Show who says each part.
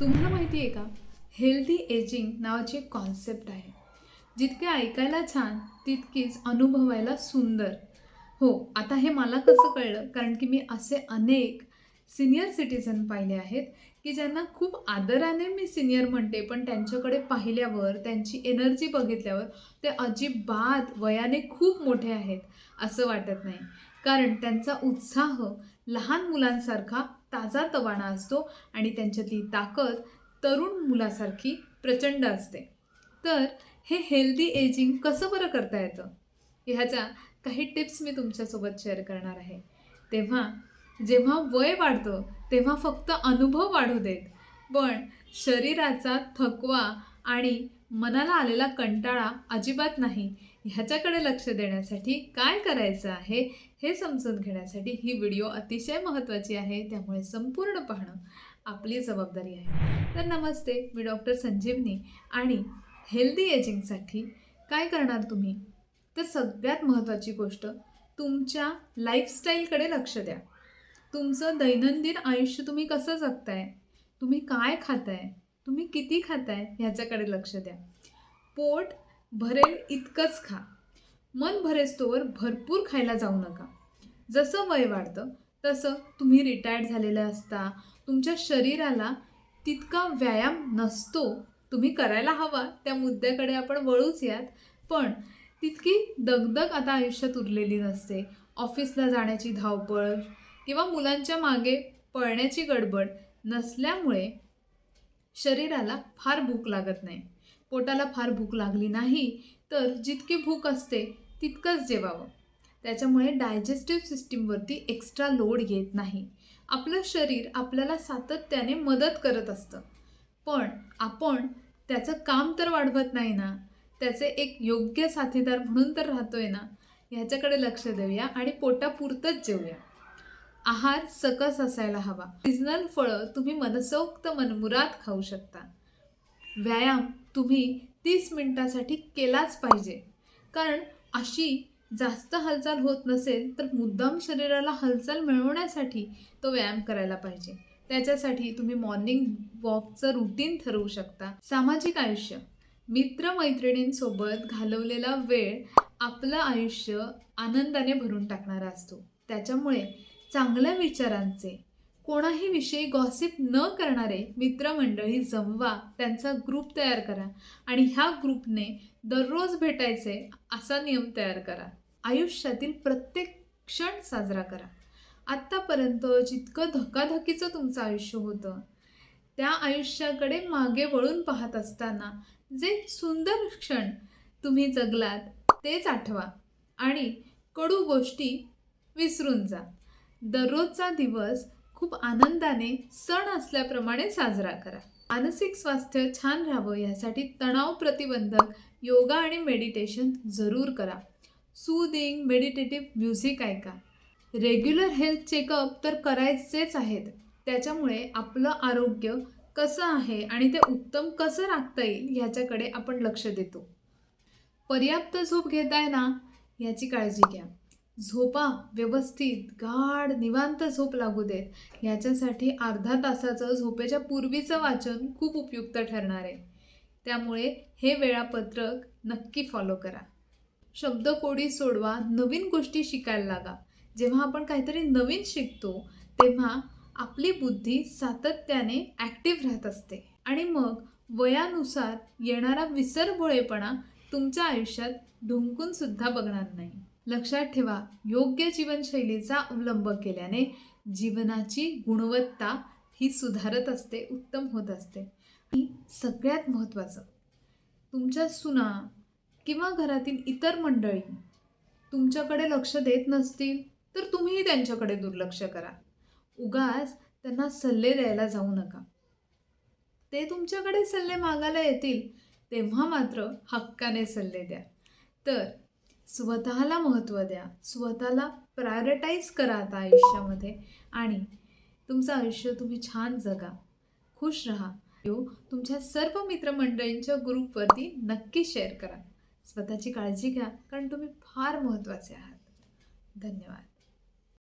Speaker 1: तुम्हाला माहिती आहे का? हेल्दी एजिंग नावाची एक कॉन्सेप्ट आहे. जितके ऐकायला छान तितकीच अनुभवायला सुंदर. हो आता हे मला कसं कळलं? कारण की मी असे अनेक सिनियर सिटीजन पाहिले आहेत की ज्यांना खूप आदराने मी सिनियर म्हणते पण त्यांच्याकडे पाहिल्यावर त्यांची एनर्जी बघितल्यावर ते अजिबात वयाने खूप मोठे आहेत असं वाटत नाही. कारण त्यांचा उत्साह लहान मुलांसारखा ताजा तवाणा असतो आणि त्यांच्यातली ताकद तरुण मुलासारखी प्रचंड असते. तर हे हेल्दी एजिंग कसं बरं करता येतं? ह्याच्या काही टिप्स मी तुमच्यासोबत शेअर करणार आहे. तेव्हा जेव्हा वय वाढतं तेव्हा फक्त अनुभव वाढू देत पण शरीराचा थकवा आणि मनाला आलेला कंटाळा अजिबात नाही. ह्याच्याकडे लक्ष देण्यासाठी काय करायचं आहे हे समजून घेण्यासाठी ही व्हिडिओ अतिशय महत्त्वाची आहे. त्यामुळे संपूर्ण पाहणं आपली जबाबदारी आहे. तर नमस्ते मी डॉक्टर संजीवनी आणि हेल्दी एजिंगसाठी काय करणार तुम्ही? तर सगळ्यात महत्त्वाची गोष्ट तुमच्या लाईफस्टाईलकडे लक्ष द्या. तुमचं दैनंदिन आयुष्य तुम्ही कसं जगताय? तुम्ही काय खाताय? तुम्ही किती खाताय ह्याच्याकडे लक्ष द्या. पोट भरेल इतकंच खा. मन भरेस्तोवर भरपूर खायला जाऊ नका. जसं वय वाढतं तसं तुम्ही रिटायर्ड झालेलं असता तुमच्या शरीराला तितका व्यायाम नसतो तुम्ही करायला हवा त्या मुद्द्याकडे आपण वळूच यात. पण तितकी दगदग आता आयुष्यात उरलेली नसते. ऑफिसला जाण्याची धावपळ किंवा मुलांच्या मागे पळण्याची गडबड नसल्यामुळे शरीराला फार भूक लागत नाही. पोटाला फार भूक लागली नाही तर जितकी भूक असते तितकंच जेवावं. त्याच्यामुळे डायजेस्टिव्ह सिस्टीमवरती एक्स्ट्रा लोड येत नाही. आपलं शरीर आपल्याला सातत्याने मदत करत असतं. पण आपण त्याचं काम तर वाढवत नाही ना? त्याचे एक योग्य साथीदार म्हणून तर राहतोय ना? ह्याच्याकडे लक्ष देऊया आणि पोटापुरतंच जेवूया. आहार सकस असायला हवा. सिजनल फळं तुम्ही मनसोक्त मनमुरात खाऊ शकता. व्यायाम तुम्ही तीस मिनिटासाठी केलाच पाहिजे. कारण अशी जास्त हालचाल होत नसेल तर मुद्दाम शरीराला हालचाल मिळवण्यासाठी तो व्यायाम करायला पाहिजे. त्याच्यासाठी तुम्ही मॉर्निंग वॉकचं रुटीन ठरवू शकता. सामाजिक आयुष्य. मित्रमैत्रिणींसोबत घालवलेला वेळ आपलं आयुष्य आनंदाने भरून टाकणारा असतो. त्याच्यामुळे चांगल्या विचारांचे. कोणाही विषयी गॉसिप न करणारे मित्रमंडळी जमवा त्यांचा ग्रुप तयार करा आणि ह्या ग्रुपने दररोज भेटायचे असा नियम तयार करा. आयुष्यातील प्रत्येक क्षण साजरा करा. आत्तापर्यंत जितकं धकाधकीचं तुमचं आयुष्य होतं त्या आयुष्याकडे मागे वळून पाहत असताना जे सुंदर क्षण तुम्ही जगलात तेच आठवा आणि कडू गोष्टी विसरून जा. दररोजचा दिवस खूप आनंदाने सण असल्याप्रमाणे साजरा करा. मानसिक स्वास्थ्य छान राहावं यासाठी तणाव प्रतिबंधक योगा आणि मेडिटेशन जरूर करा. सूदिंग मेडिटेटिव्ह म्युझिक ऐका. रेग्युलर हेल्थ चेकअप तर करायचेच आहेत. त्याच्यामुळे आपलं आरोग्य कसं आहे आणि ते उत्तम कसं राखता येईल ह्याच्याकडे आपण लक्ष देतो. पर्याप्त झोप घेताय ना? याची काळजी घ्या. झोपा व्यवस्थित गाढ निवांत झोप लागू देत. याच्यासाठी अर्धा तासाचं झोपेच्या पूर्वीचं वाचन खूप उपयुक्त ठरणार आहे. त्यामुळे हे वेळापत्रक नक्की फॉलो करा. शब्दकोडी सोडवा नवीन गोष्टी शिकायला लागा. जेव्हा आपण काहीतरी नवीन शिकतो तेव्हा आपली बुद्धी सातत्याने ॲक्टिव्ह राहत असते. आणि मग वयानुसार येणारा विसरभोळेपणा तुमच्या आयुष्यात ढुंकून सुद्धा बघणार नाही. लक्षात ठेवा योग्य जीवनशैलीचा अवलंब केल्याने जीवनाची गुणवत्ता ही सुधारत असते उत्तम होत असते. आणि सगळ्यात महत्त्वाचं तुमच्या सुना किंवा घरातील इतर मंडळी तुमच्याकडे लक्ष देत नसतील तर तुम्हीही त्यांच्याकडे दुर्लक्ष करा. उगाच त्यांना सल्ले द्यायला जाऊ नका. ते तुमच्याकडे सल्ले मागायला येतील तेव्हा मात्र हक्काने सल्ले द्या. तर स्वतःला महत्त्व द्या. स्वतःला प्रायोरिटाईज करा आता आयुष्यामध्ये. आणि तुमचं आयुष्य तुम्ही छान जगा. खुश राहा. हो, तुमच्या सर्व मित्रमंडळींच्या ग्रुपवरती नक्की शेअर करा. स्वतःची काळजी घ्या कारण तुम्ही फार महत्त्वाचे आहात. धन्यवाद.